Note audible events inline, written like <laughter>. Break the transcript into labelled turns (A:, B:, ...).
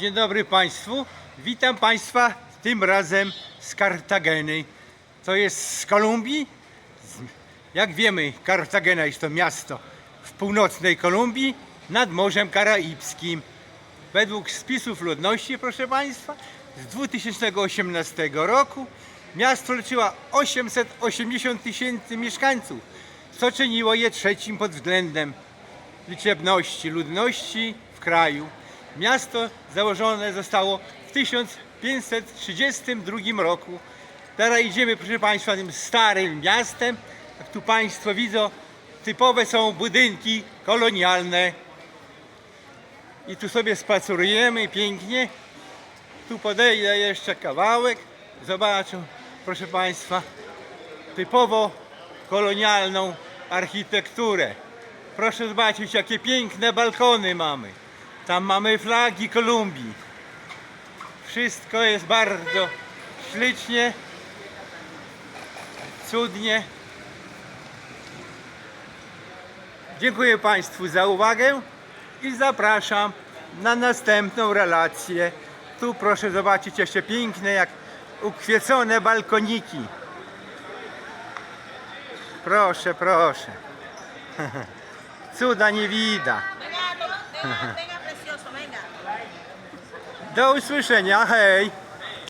A: Dzień dobry Państwu. Witam Państwa tym razem z Kartageny. To jest z Kolumbii. Jak wiemy, Kartagena jest to miasto w północnej Kolumbii nad Morzem Karaibskim. Według spisów ludności, proszę Państwa, z 2018 roku miasto liczyło 880 tysięcy mieszkańców, co czyniło je trzecim pod względem liczebności ludności w kraju. Miasto założone zostało w 1532 roku. Teraz idziemy, proszę Państwa, tym starym miastem. Jak tu Państwo widzą, typowe są budynki kolonialne. I tu sobie spacerujemy pięknie. Tu podejdę jeszcze kawałek. Zobaczę, proszę Państwa, typowo kolonialną architekturę. Proszę zobaczyć, jakie piękne balkony mamy. Tam mamy flagi Kolumbii. Wszystko jest bardzo ślicznie, cudnie. Dziękuję Państwu za uwagę i zapraszam na następną relację. Tu proszę zobaczyć jeszcze piękne, jak ukwiecone balkoniki. Proszę, proszę. <laughs> Cuda nie widać. Do usłyszenia, hej!